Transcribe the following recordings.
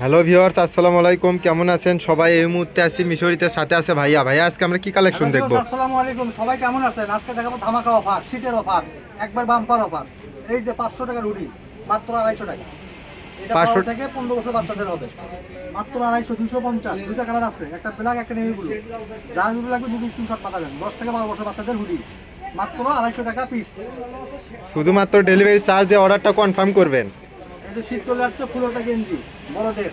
Hello viewers আসসালামু আলাইকুম। কেমন আছেন? সবাই এই মুহূর্তে আছি মিশরিতে সাথে আছে ভাইয়া। ভাইয়া আজকে আমরা কি কালেকশন দেখব? আসসালামু আলাইকুম। সবাই কেমন আছেন? আজকে দেখাবো ধামাকা অফার শীতের অফার একবার বাম্পার অফার এই যে পাঁচশো টাকার রুডি মাত্র আড়াইশো টাকা। এটা 500 থেকে পনেরো বছর বাচ্চাদের হবে। মাত্র আড়াইশো দুশো পঞ্চাশ। দুটা কালার আছে একটা ব্ল্যাক একটা নেভি ব্লু যার যদি লাগবে দুটো স্ক্রিনশট পাঠাবেন। দশ থেকে বারো বছর বাচ্চাদের হুডি মাত্র আড়াইশো টাকা পিস শুধুমাত্র ডেলিভারি চার্জ দিয়ে অর্ডারটা কনফার্ম করবেন। যে শীত চলে যাচ্ছে ফুলোটা গেঞ্জি বড়দের।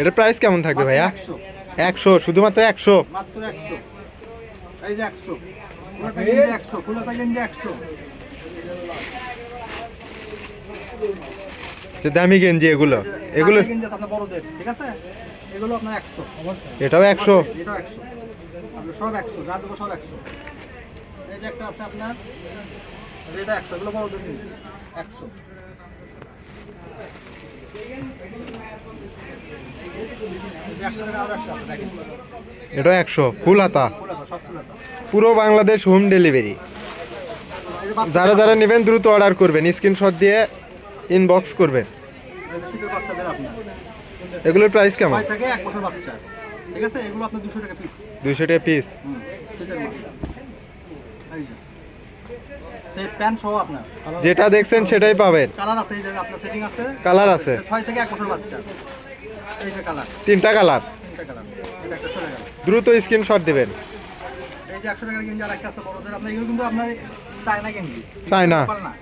এটা প্রাইস কেমন থাকবে ভাইয়া? মাত্র 100 একশো শুধুমাত্র একশো? মাত্র একশো। এই যে একশো। ফুলতা গেঞ্জি একশো ফুলতা গেঞ্জি একশো। দামি গেঞ্জি এগুলো। এগুলো ঠিক আছে? এগুলো আপনার একশো। এটাও একশো? এটাও একশো। সব একশো যা দেবো সব একশো। এই যে একটা আছে আপনার এটা একশো এগুলো বড়দের একশো। যে একশো ফুল হাতা। পুরো বাংলাদেশ হোম ডেলিভারি যারা যারা নেবেন দ্রুত অর্ডার করবেন স্ক্রিনশট দিয়ে ইনবক্স করবেন। এগুলোর প্রাইস কেমন? দুশো টাকা পিস প্যান্ট সহ আপনার। যেটা দেখছেন সেটাই পাবেন। কালার আছে এই যে আপনার সেটিং আছে। কালার আছে। থেকে বছর বাচ্চা। এই যে কালার। তিনটা কালার। তিনটা কালার। এটা একটা চলে গেল। দ্রুত স্ক্রিনশট দিবেন। এই যে একশো টাকার গেঞ্জি আর একটা আছে বড়দের। আপনার এগুলো কিন্তু আপনার চায়না গেঞ্জি। চায়না। না।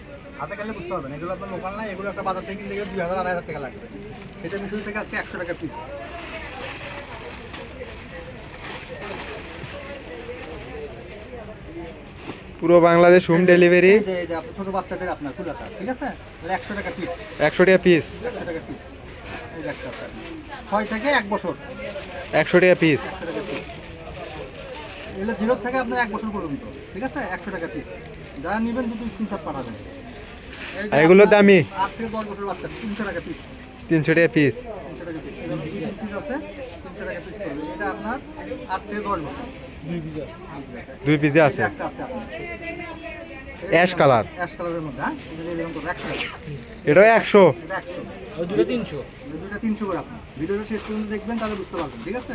হাতে গেলে বুঝতে পারবেন। এগুলো আপনার লোকাল না এগুলো একটা বাজার থেকে কিনতে গেলে দুই হাজার আড়াই হাজার টাকা লাগবে। এটা মিশুরি থেকে আজকে একশো টাকা পিস পুরো বাংলাদেশ হোম ডেলিভারি যে যে ছোট বাচ্চাদের আপনার ফুলাতা ঠিক আছে? একশো টাকা পিস একশো টাকা পিস একশো টাকা পিস ছয় থেকে এক বছর। একশো টাকা পিস এগুলো জিরো থেকে আপনার এক বছর পর্যন্ত ঠিক আছে? একশো টাকা পিস যারা নেবেন দুটো স্ক্রিনশট পাঠাবেন। যে এগুলো দামি? আট থেকে দশ বছর বাচ্চা তিনশো টাকা পিস তিনশো টাকা পিস টাকা পিস এরকম দুটো পিস আছে তিনশো টাকা পিস পড়বে এটা আপনার আট থেকে দশ বছর দুই পিস আছে? একটা আছে আপনার অ্যাশ কালার অ্যাশ কালারের মধ্যে হ্যাঁ এটা একশো? দুটো তিনশো দুটা তিনশো করে আপনার ভিডিওটা শেষ পর্যন্ত দেখবেন তাহলে বুঝতে পারবেন ঠিক আছে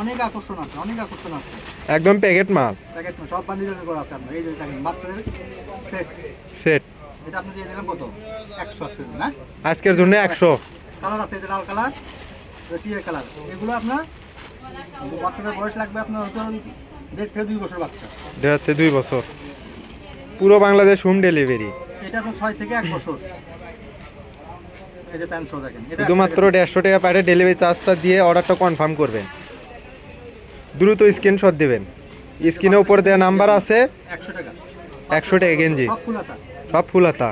অনেক আকর্ষণ আছে অনেক আকর্ষণ আছে একদম প্যাকেট মাল। প্যাকেট সব করা আছে আপনার এই যে দেখেন বাচ্চাদের সেট সেট এটা আপনি দিয়ে দিলাম কত? একশো আজকের জন্য একশো। কালার আছে লাল কালার টিয়ার কালার। এগুলো আপনার বাচ্চাদের বয়স লাগবে আপনার হয়তো দেড় থেকে দুই বছর বাচ্চা। দেড় থেকে দুই বছর। পুরো বাংলাদেশ হোম ডেলিভারি। এটা আপনার ছয় থেকে এক বছর। এই যে প্যান্ট দেখেন শুধুমাত্র দেড়শো টাকা পাঠিয়ে ডেলিভারি চার্জটা দিয়ে অর্ডারটা কনফার্ম করবেন। দ্রুত স্ক্রিনশট দেবেন। স্ক্রিনের উপর দেওয়া নাম্বার আছে। একশো টাকা। একশো টাকা গেঞ্জি। সব ফুল হাতা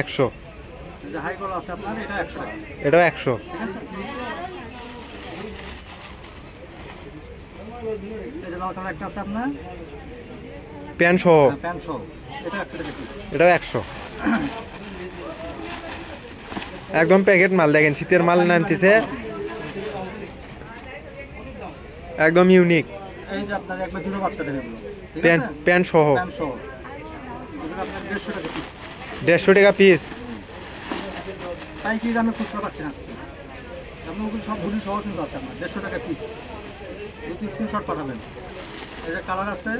একশো। যে হাই আছে আপনার এটা একশো টাকা। এটাও একশো। ঠিক আছে? এই লাল কালার একটা আছে আপনার। প্যান্ট সহ। এটা একশো টাকা এটাও একশো। একদম প্যাকেট মাল দেখেন শীতের মাল নামতেছে একদম ইউনিক এই যে আপনার একবার জিরো বাচ্চাদের প্যান্ট প্যান্ট সহ। প্যান্ট দেড়শো টাকা পিস কি দামে খুচরা পাচ্ছেন আজকে আপনার ওগুলো সব ভুলি সহ কিন্তু আছে আপনার দেড়শো টাকা পিস দুটি স্ক্রিনশট পাঠাবেন। এই যে কালার আছে।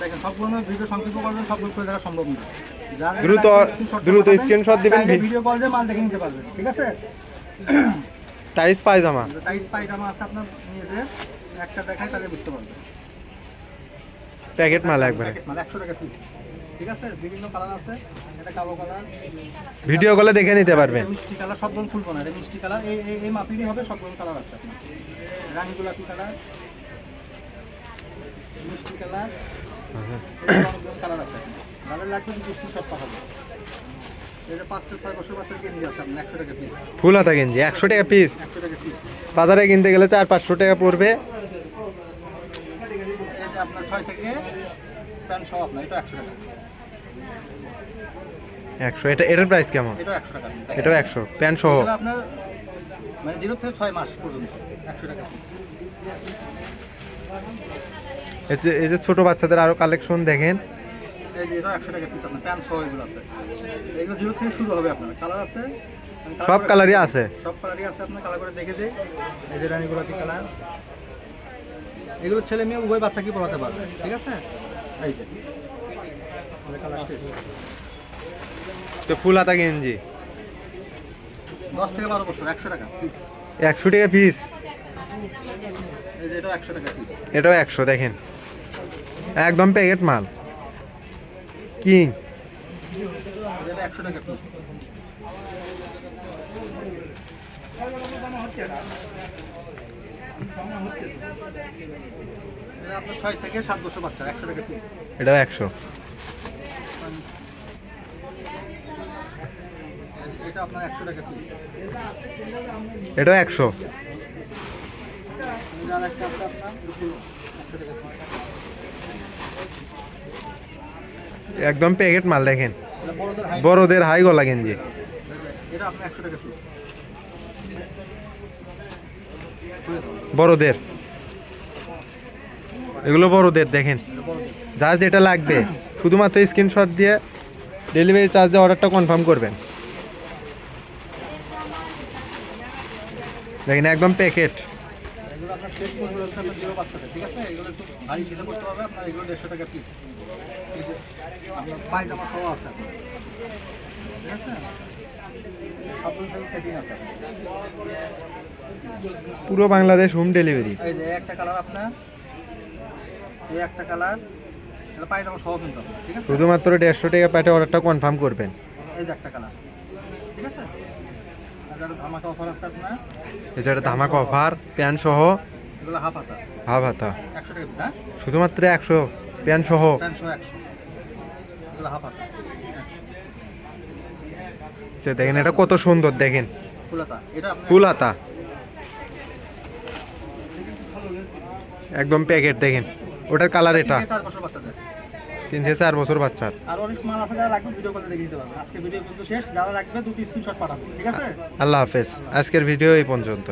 দেখেন সবগুলো ভিডিও সংক্ষিপ্ত করবেন সবগুলো করে দেখা সম্ভব না। দ্রুত- দ্রুত screenshot দিবেন, ভিডিও কল দিয়ে মাল দেখে নিতে পারবেন। ঠিক আছে? টাইস পায়জামা। টাইস পায়জামা আছে আপনার নিজেদের একটা দেখাই তাহলে বুঝতে পারবেন। প্যাকেট মাল একবারে। মাল টাকা পিস ঠিক আছে? বিভিন্ন কালার আছে। এটা কালো কালার ভিডিও কলে দেখে নিতে পারবেন। মিষ্টি কালার না এটা মিষ্টি কালার এই এই- মাপিরই হবে সবগুলো কালার আছে আপনার। রানী গোলাপি কালার মিষ্টি কালার কালার আছে যাদের লাগবে টাকা পিস ফুল হাতা গেঞ্জি একশো টাকা পিস টাকা পিস বাজারে কিনতে গেলে চার পাঁচশো টাকা পড়বে। আপনার ছয় থেকে প্যান্ট সহ আপনার এটা একশো টাকা। একশো এটা এটার প্রাইস কেমন? এটা একশো টাকা। এটাও একশো প্যান্ট সহ? আপনার মানে জিরো থেকে ছয় মাস পর্যন্ত একশো টাকা। এই যে এই যে ছোট বাচ্চাদের আরও কালেকশন দেখেন। এই যে এটা একশো টাকা পিস আপনার প্যান্ট সহ এগুলো আছে। এগুলো জিরো থেকে শুরু হবে আপনার কালার আছে। সব কালারই আছে। সব কালারই আছে আপনার কালার করে দেখে দিই। এই যে রানী গোলাপি কালার এগুলো ছেলে মেয়ে উভয় বাচ্চাকে পড়াতে পারবে ঠিক আছে? এই যে। তো ফুল হাতা গেঞ্জি? দশ থেকে বারো বছর একশো টাকা পিস একশো টাকা পিস এই একশো টাকা পিস এটাও একশো দেখেন। একদম প্যাকেট মাল। কিং? একশো টাকা পিস আপনার ছয় থেকে সাত বছর বাচ্চা একশো টাকা পিস এটাও একশো। এটা আপনার একশো টাকা পিস এটাও একশো। একদম প্যাকেট মাল দেখেন। এটা বড়দের হাই বড়দের হাই গলা গেঞ্জি। এটা আপনার একশো টাকা পিস বড়দের। এগুলো বড়দের, দেখেন। যার যেটা লাগবে, শুধুমাত্র স্ক্রিনশট দিয়ে ডেলিভারি চার্জ দিয়ে অর্ডারটা কনফার্ম করবেন। দেখেন, একদম প্যাকেট পিস পুরো বাংলাদেশ হোম ডেলিভারি এই যে একটা কালার আপনার এই একটা কালার এটা পায়জামা সহ কিন্তু ঠিক আছে? শুধুমাত্র দেড়শো টাকা পাঠে অর্ডারটা কনফার্ম করবেন। এই যে একটা কালার ঠিক আছে? এছাড়া ধামাক অফার প্যান্ট সহ হাফ হাতা। হ্যাঁ? শুধুমাত্র একশো প্যান্ট সহ। প্যান্ট সহ একশো। হাফ হাতা। একশো দেখেন এটা কত সুন্দর দেখেন। হাতা একদম প্যাকেট দেখেন। ওটার কালার এটা। তিন থেকে চার বছর বাচ্চার। আর অনেক মাল আছে যারা লাগবে ভিডিও কলে দেখে দিতে পারবেন। আজকে ভিডিও কিন্তু শেষ যারা লাগবে দুটি স্ক্রিনশট পাঠাবো ঠিক আছে? আল্লাহ হাফেজ। আজকের ভিডিও এই পর্যন্ত